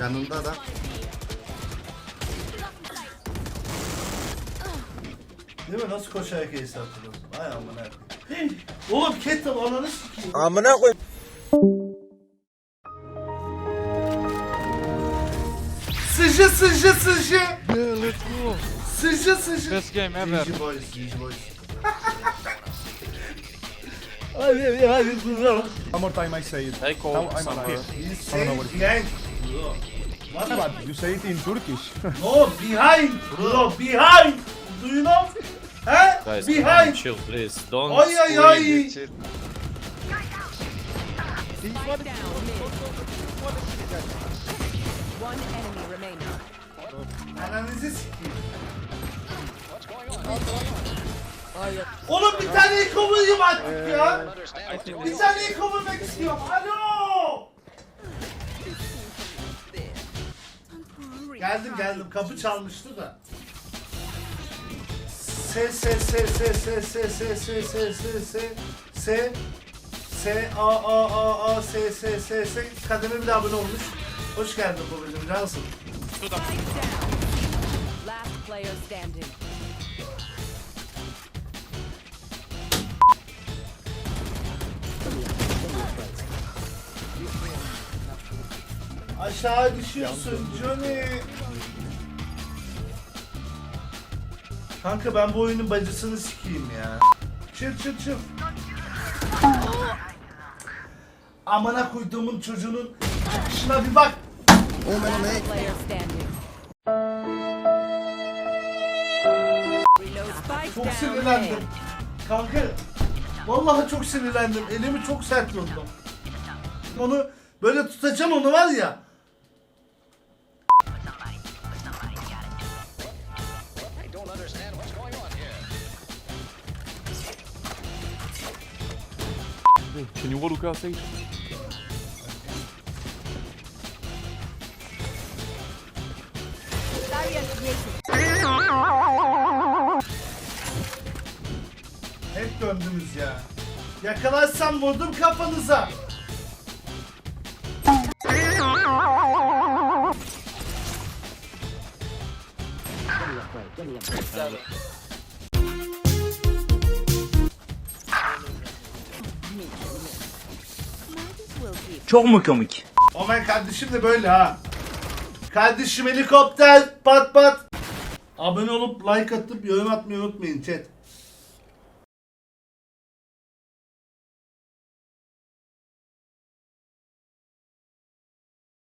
Yanında da. Değil mi? Nasıl koşarak ace atılır? Ay amına. Oğlum kettle ananı sikeyim. Amına koy. Sıcı sıcı sıcı. Yeah, let's go. Sıcı sıcı. Best game ever. Easy boys, easy boys. Hadi hadi hadi kuzum. One more time I say it. Take Now hold I'm somewhere. alive. He's saying behind. Bro. What But you say it in Turkish. No, behind, bro, behind. Do you know? He? Guys, behind. chill, please. Don't Ay ay ay. One enemy remaining. Ananızı sikeyim. Oğlum bir tane ilk vurayım artık ya. Bir tane ilk vurmak istiyorum. Alo. Geldim geldim kapı çalmıştı da. S S S S S S S S S S S S S A A A A S S S S kademe bir de abone olmuş. Hoş geldin babacığım cansın. Last Aşağı düşüyorsun Johnny. Kanka ben bu oyunun bacısını sikeyim ya. Çık çık çık. Amına koyduğumun çocuğunun şuna bir bak. Player Çok sinirlendim. A. Kanka vallahi çok sinirlendim. Elimi çok sert vurdum. Onu böyle tutacağım onu var ya. understand what's going on here. Can you walk outside? Hep döndünüz ya. Yakalasam vurdum kafanıza. Çok mu komik? Omen kardeşim de böyle ha. Kardeşim helikopter pat pat. Abone olup like atıp yorum atmayı unutmayın chat.